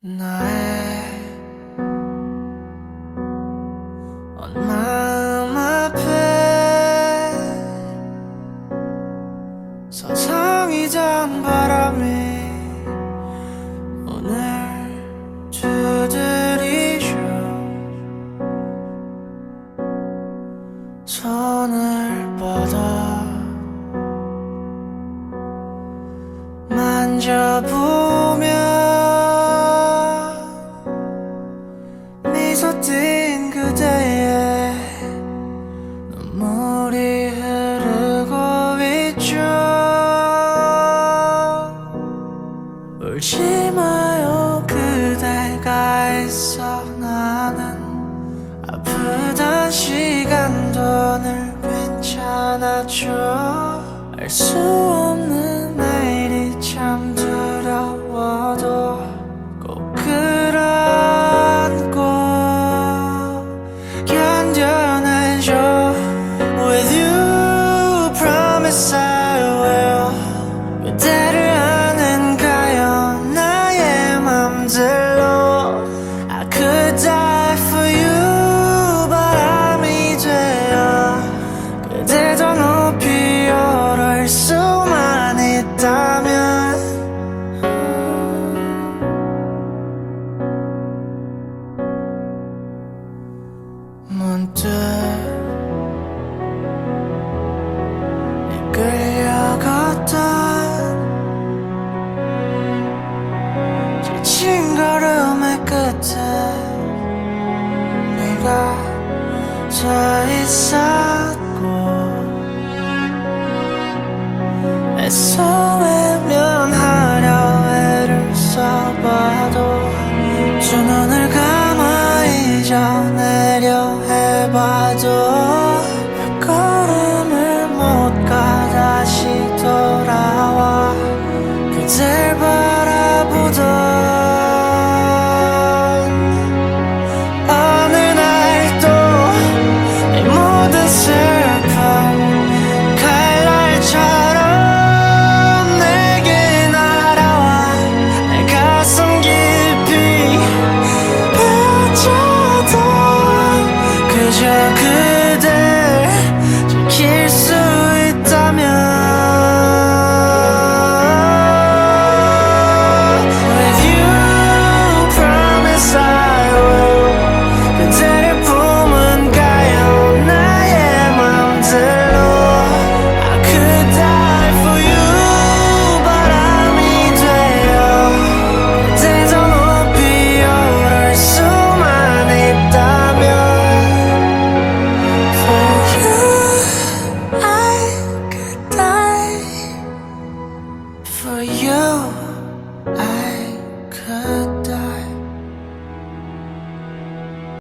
나의 온 마음 앞에 서성이던 바람이 오늘 두드리죠 손을 뻗어 만져보 면 미소 띈 그대의 눈물이 흐르고 있죠. 울지 마요 그대가 있어. 나는 아프던 시간도 늘 괜찮아져 알수 don't 해봐도 I